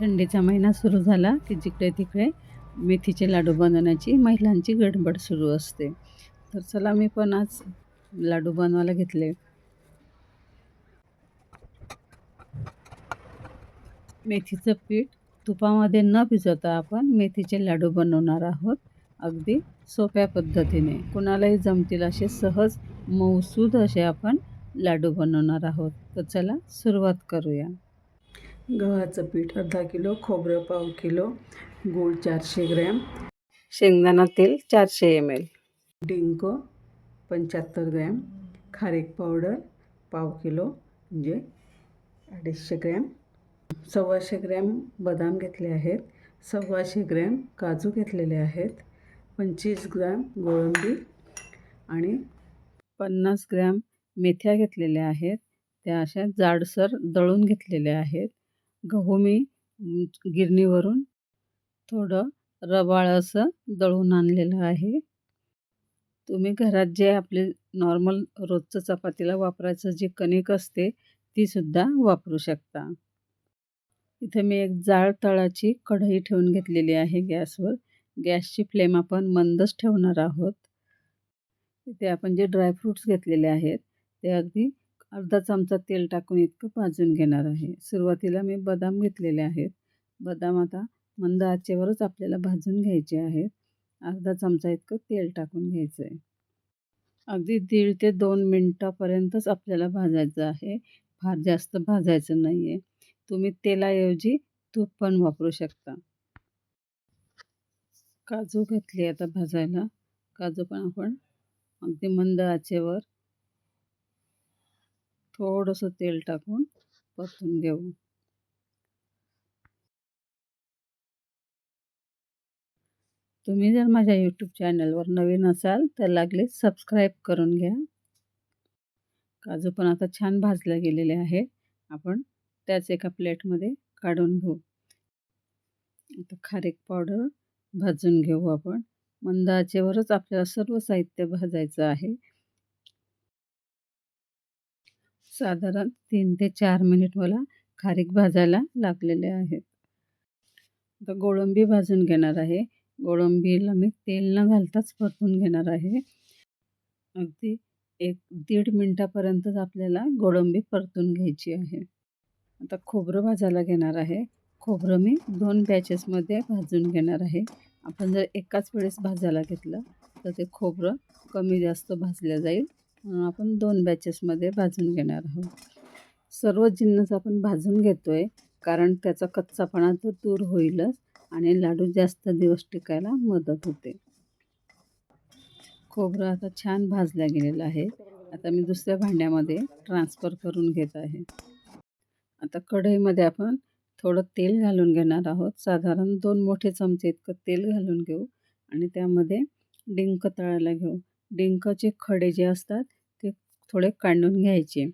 थंडीचा महिना सुरू झाला की जिकडे तिकडे मेथीचे लाडू बनवण्याची महिलांची गडबड सुरू असते. तर चला मी पण आज लाडू बनवायला घेतले. मेथीचं पीठ तुपामध्ये न भिजवता आपण मेथीचे लाडू बनवणार आहोत. अगदी सोप्या पद्धतीने. कुणालाही जमतील असे सहज मौसूद असे आपण लाडू बनवणार आहोत. तर चला सुरुवात करूया. गव्हाचं पीठ अर्धा किलो खोबरं पाव किलो गूळ चारशे ग्रॅम शेंगदाणा तेल चारशे एम एल डिंक पंच्याहत्तर ग्रॅम खारीक पावडर पाव किलो म्हणजे अडीचशे ग्रॅम सव्वाशे ग्रॅम बदाम घेतले आहेत सव्वाशे ग्रॅम काजू घेतलेले आहेत पंचवीस ग्रॅम गोळंबी आणि पन्नास ग्रॅम मेथ्या घेतलेल्या आहेत त्या अशा जाडसर दळून घेतलेल्या आहेत. गहू मी गिरणीवरून थोडं रवाळ असं दळून आणलेलं आहे. तुम्ही घरात जे आपले नॉर्मल रोजचं चपातीला वापरायचं जे कणिक असते तीसुद्धा वापरू शकता. इथे मी एक जाळ तळाची कढई ठेवून घेतलेली आहे गॅसवर. गॅसची फ्लेम आपण मंदच ठेवणार आहोत. इथे आपण जे ड्रायफ्रूट्स घेतलेले आहेत ते अगदी अर्धा चमचा तेल टाकून इतकं भाजून घेणार आहे. सुरुवातीला मी बदाम घेतलेले आहेत. बदाम आता मंद आचेवरच आपल्याला भाजून घ्यायचे आहेत. अर्धा चमचा इतकं तेल टाकून घ्यायचं आहे अगदी दीड ते दोन मिनटापर्यंतच आपल्याला भाजायचं आहे. फार जास्त भाजायचं नाही आहे तुम्ही तेलाऐवजी तूप पण वापरू शकता. काजू घेतले आता भाजायला. काजू पण आपण अगदी मंद आचेवर थोडंसं तेल टाकून परतून घेऊ. तुम्ही जर माझ्या यूट्यूब चॅनलवर नवीन असाल तर लागले सबस्क्राईब करून घ्या. काजू पण आता छान भाजले गेलेले आहे आपण त्याच एका प्लेटमध्ये काढून घेऊ. आता खारीक पावडर भाजून घेऊ आपण. मंद आचेवरच आपल्याला सर्व साहित्य भाजायचं आहे. साधारण तीन ते चार मिनिट मला खारीक भाजायला लागलेले आहेत. आता गोळंबी भाजून घेणार आहे. गोळंबीला मी तेल न घालताच परतून घेणार आहे. अगदी एक दीड मिनटापर्यंतच आपल्याला गोळंबी परतून घ्यायची आहे. आता खोबरं भाजायला घेणार आहे. खोबरं मी दोन बॅचेसमध्ये भाजून घेणार आहे. आपण जर एकाच वेळेस भाजायला घेतलं तर ते खोबरं कमी जास्त भाजलं जाईल. आपण दोन बॅचेसमध्ये भाजून घेणार आहोत. सर्व जिन्नस आपण भाजून घेतो आहे कारण त्याचा कच्चापणा तर दूर होईलच आणि लाडू जास्त दिवस टिकायला मदत होते. खोबरं आता छान भाजल्या गेलेलं आहे. आता मी दुसऱ्या भांड्यामध्ये ट्रान्सफर करून घेत आहे. आता कढईमध्ये आपण थोडं तेल घालून घेणार आहोत. साधारण दोन मोठे चमचे इतकं तेल घालून घेऊ आणि त्यामध्ये डिंक तळायला घेऊ. डिंकचे खडे जे असतात थोडे काढून घ्यायचे.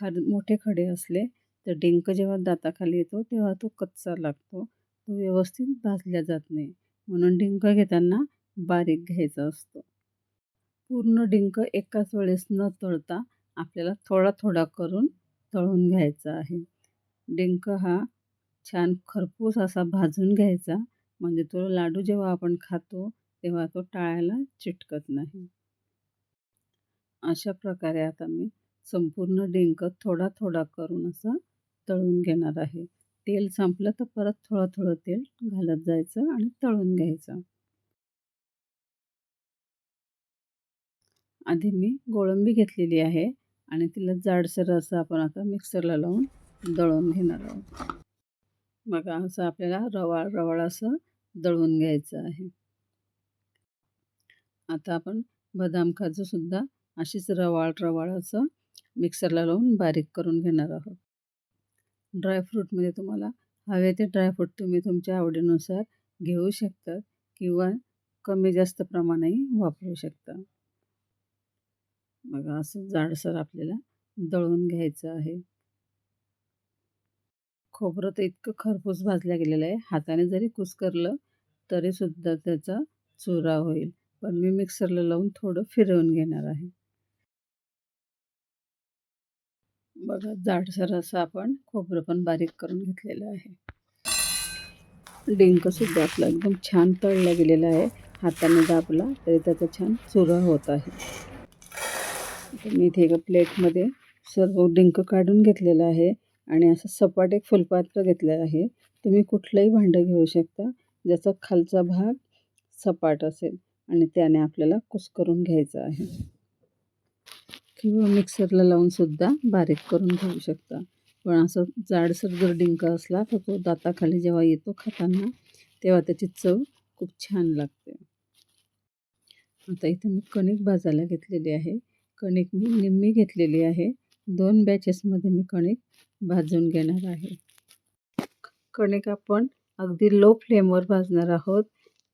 फार मोठे खडे असले तर डिंक जेव्हा दाताखाली येतो तेव्हा तो कच्चा लागतो. तो व्यवस्थित भाजल्या जात नाही. म्हणून डिंक घेताना बारीक घ्यायचा असतो. पूर्ण डिंक एकाच वेळेस न तळता आपल्याला थोडा थोडा करून तळून घ्यायचा आहे. डिंक हा छान खरपूस असा भाजून घ्यायचा. म्हणजे तो लाडू जेव्हा आपण खातो तेव्हा तो टाळायला चिटकत नाही. अशा प्रकारे आता मी संपूर्ण डिंक थोडा थोडा करून असं तळून घेणार आहे. तेल संपलं तर परत थोडं थोडं तेल घालत जायचं आणि तळून घ्यायचं. आधी मी गोळंबी घेतलेली आहे आणि तिला जाडसर असं आपण आता मिक्सरला लावून दळून घेणार आहोत. बघा असं आपल्याला रवाळ रवाळ असं दळून घ्यायचं आहे. आता आपण बदाम काजूसुद्धा अशीच रवाळ रवाळ असं मिक्सरला लावून बारीक करून घेणार आहोत. ड्रायफ्रूटमध्ये तुम्हाला हवे ते ड्रायफ्रूट तुम्ही तुमच्या आवडीनुसार घेऊ शकता किंवा कमी जास्त प्रमाणेही वापरू शकता. बघा असं जाडसर आपल्याला दळून घ्यायचं आहे. खोबरं तर इतकं खरपूस भाजल्या गेलेलं आहे. हाताने जरी कुस्करलं तरीसुद्धा त्याचा चुरा होईल. पण मी मिक्सरला लावून थोडं फिरवून घेणार आहे. बघा जाडसर असं आपण खोबरं पण बारीक करून घेतलेलं आहे. डिंकसुद्धा आपला एकदम छान तळला गेलेला आहे. हाताने दाबला तरी त्याचा छान चुरा होत आहे. मी इथे एका प्लेटमध्ये सर्व डिंक काढून घेतलेलं आहे आणि असं सपाट एक फुलपात्र घेतलं आहे. तुम्ही कुठलंही भांडं घेऊ शकता ज्याचा खालचा भाग सपाट असेल आणि त्याने आपल्याला कुस्करून घ्यायचं आहे. किंवा मिक्सरला लावूनसुद्धा बारीक करून घेऊ शकता. पण असं जाडसर जर डिंक असला तर तो दाताखाली जेव्हा येतो खाताना तेव्हा त्याची चव खूप छान लागते. आता इथे मी कणिक भाजायला घेतलेली आहे. कणिक मी निम्मी घेतलेली आहे. दोन बॅचेसमध्ये मी कणिक भाजून घेणार आहे. कणिक आपण अगदी लो फ्लेमवर भाजणार आहोत.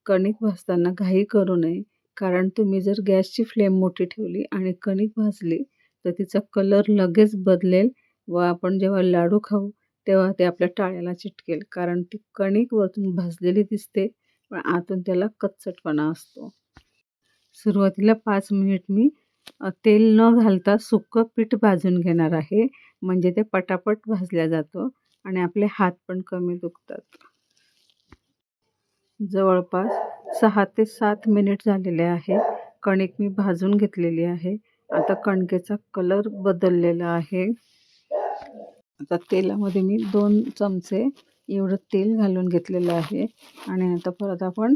कणिक भाजताना घाई करू नये. कारण तुम्ही जर गॅसची फ्लेम मोठी ठेवली आणि कणिक भाजली तर तिचा कलर लगेच बदलेल व आपण जेव्हा लाडू खाऊ तेव्हा ते आपल्या टाळ्याला चिटकेल. कारण ती कणिक वरतून भाजलेली दिसते पण आतून त्याला कच्चटपणा असतो. सुरुवातीला पाच मिनिट मी तेल न घालता सुकं पीठ भाजून घेणार आहे. म्हणजे ते पटापट भाजल्या जातो आणि आपले हात पण कमी दुखतात. जवळपास सहा ते सात मिनिट झालेले आहे. कणिक मी भाजून घेतलेली आहे. आता कणकेचा कलर बदललेला आहे. आता तेलामध्ये मी दोन चमचे एवढं तेल घालून घेतलेलं आहे आणि आता परत आपण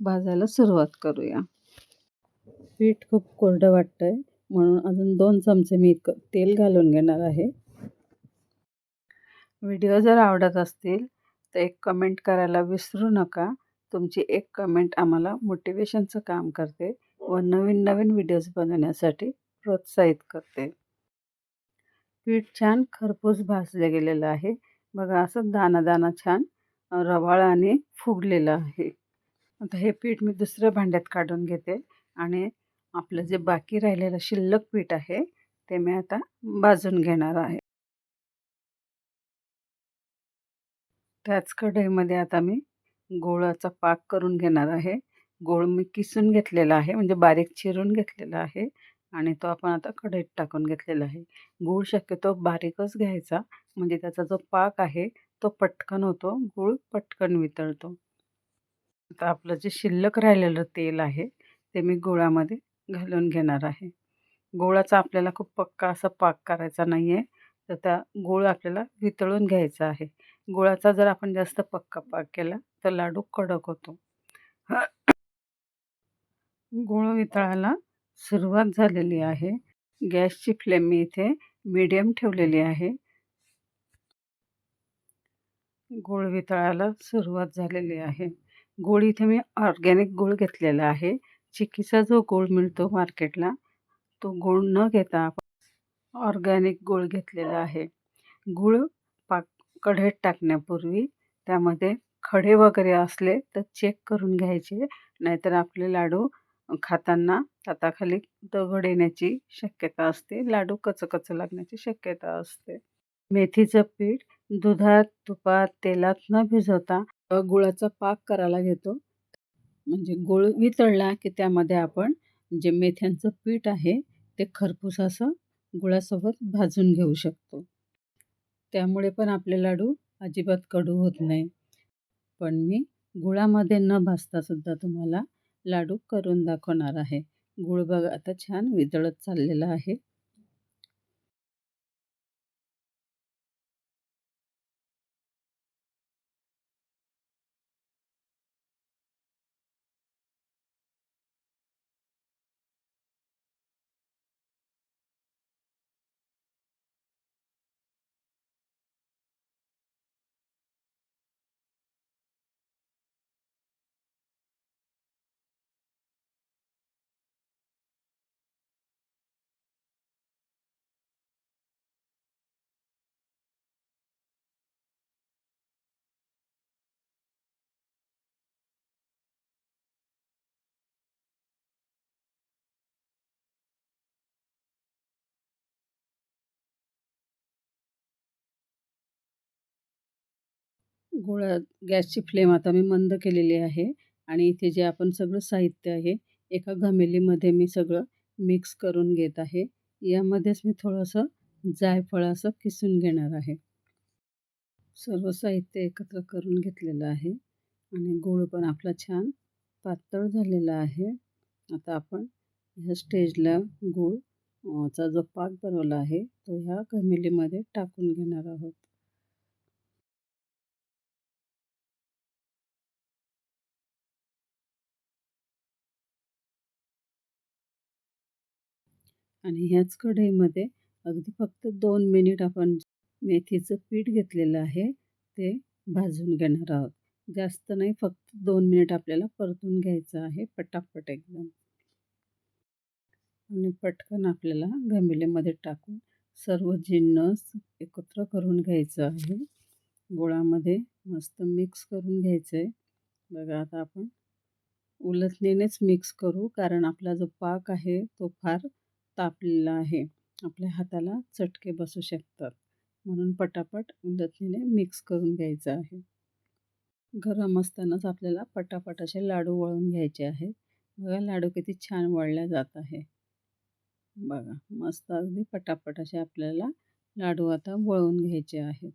भाजायला सुरुवात करूया. पीठ खूप कोरडं वाटतं आहे म्हणून अजून दोन चमचे मी तेल घालून घेणार आहे. व्हिडिओ जर आवडत असतील तर एक कमेंट करायला विसरू नका. तुमची एक कमेंट आम्हाला मोटिवेशनचं काम करते व नवीन नवीन व्हिडिओज बनवण्यासाठी प्रोत्साहित करते. पीठ छान खरपूस भाजलं गेलेलं आहे. बघा असं दाना दाना छान रवाळ आणि फुगलेलं आहे. आता हे पीठ मी दुसऱ्या भांड्यात काढून घेते आणि आपलं जे बाकी राहिलेलं शिल्लक पीठ आहे ते मी आता भाजून घेणार आहे. त्याच कढईमध्ये आता मी गोळाचा पाक करून घेणार आहे. गोळ मी किसून घेतलेला आहे म्हणजे बारीक चिरून घेतलेला आहे आणि तो आपण आता कढईत टाकून घेतलेला आहे. गूळ शक्यतो बारीकच घ्यायचा म्हणजे त्याचा जो पाक आहे तो पटकन होतो गूळ पटकन वितळतो. आता आपलं जे शिल्लक राहिलेलं तेल आहे ते मी गुळामध्ये घालून घेणार आहे. गोळाचा आपल्याला खूप पक्का असा पाक करायचा नाही आहे तर त्या गूळ आपल्याला वितळून घ्यायचा आहे. गुळाचा जर आपण जास्त पक्का पाक केला तर लाडू कडक होतो. गुळ वितळायला सुरुवात झालेली आहे. गॅसची फ्लेम मी इथे मीडियम ठेवलेली आहे. गुळ वितळायला सुरुवात झालेली आहे. गूळ इथे मी ऑर्गॅनिक गूळ घेतलेला आहे. चिकीचा जो गूळ मिळतो मार्केटला तो गूळ न घेता आपण ऑर्गॅनिक गूळ घेतलेला आहे. गूळ कढईत टाकण्यापूर्वी त्यामध्ये खडे वगैरे असले तर चेक करून घ्यायचे. नाहीतर आपले लाडू खाताना हाताखाली दगड येण्याची शक्यता असते. लाडू कचकच लागण्याची शक्यता असते. मेथीचं पीठ दुधात तुपात तेलात न भिजवता गुळाचा पाक करायला घेतो. म्हणजे गुळ वितळला की त्यामध्ये आपण जे मेथ्यांचं पीठ आहे ते खरपूस असं गुळासोबत भाजून घेऊ शकतो. त्यामुळे पण आपले लाडू अजिबात कडू होत नाही. पण मी गुळामध्ये न भाजतासुद्धा तुम्हाला लाडू करून दाखवणार आहे. गुळ बघा आता छान वितळत चाललेला आहे. गोळा गॅसची फ्लेम आता मी मंद केलेली आहे आणि इथे जे आपण सगळं साहित्य आहे एका घमेलीमध्ये मी सगळं मिक्स करून घेत आहे. यामध्येच मी थोडंसं जायफळ असं किसून घेणार आहे. सर्व साहित्य एकत्र करून घेतलेलं आहे आणि गूळ पण आपला छान पातळ झालेला आहे. आता आपण ह्या स्टेजला गूळ चा जो पाक बनवला आहे तो ह्या घमेलीमध्ये टाकून घेणार आहोत. आणि ह्याच कढईमध्ये अगदी फक्त दोन मिनिट आपण मेथीचं पीठ घेतलेलं आहे ते भाजून घेणार आहोत. जास्त नाही फक्त दोन मिनिट आपल्याला परतून घ्यायचं आहे पटापट एकदम. आणि पटकन आपल्याला घमिलेमध्ये टाकून सर्व जिन्नस एकत्र करून घ्यायचं आहे. गोळामध्ये मस्त मिक्स करून घ्यायचं आहे बघा आता आपण उलथणीनेच मिक्स करू कारण आपला जो पाक आहे तो फार तापलेला आहे. आपल्या हाताला चटके बसू शकतात. म्हणून पटापट उलटणीने मिक्स करून घ्यायचं आहे. गरम असतानाच आपल्याला पटापट असे लाडू वळून घ्यायचे आहेत. बघा लाडू किती छान वळल्या जात आहे. बघा मस्त अगदी पटापट असे आपल्याला लाडू आता वळून घ्यायचे आहेत.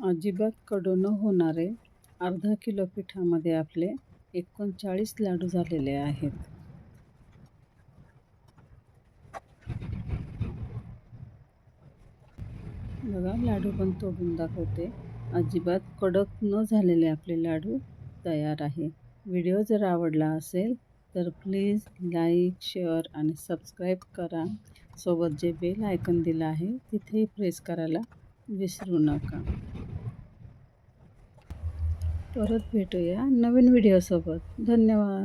अजिबात कडू न होणारे अर्धा किलो पिठामध्ये आपले एकोणचाळीस लाडू झालेले आहेत. बघा लाडू पण तोडून दाखवते. अजिबात कडक न झालेले आपले लाडू तयार आहे. व्हिडिओ जर आवडला असेल तर प्लीज लाईक शेअर आणि सबस्क्राईब करा. सोबत जे बेल आयकन दिलं आहे तिथेही प्रेस करायला विसरू नका. परत भेटूया नवीन व्हिडिओसोबत धन्यवाद.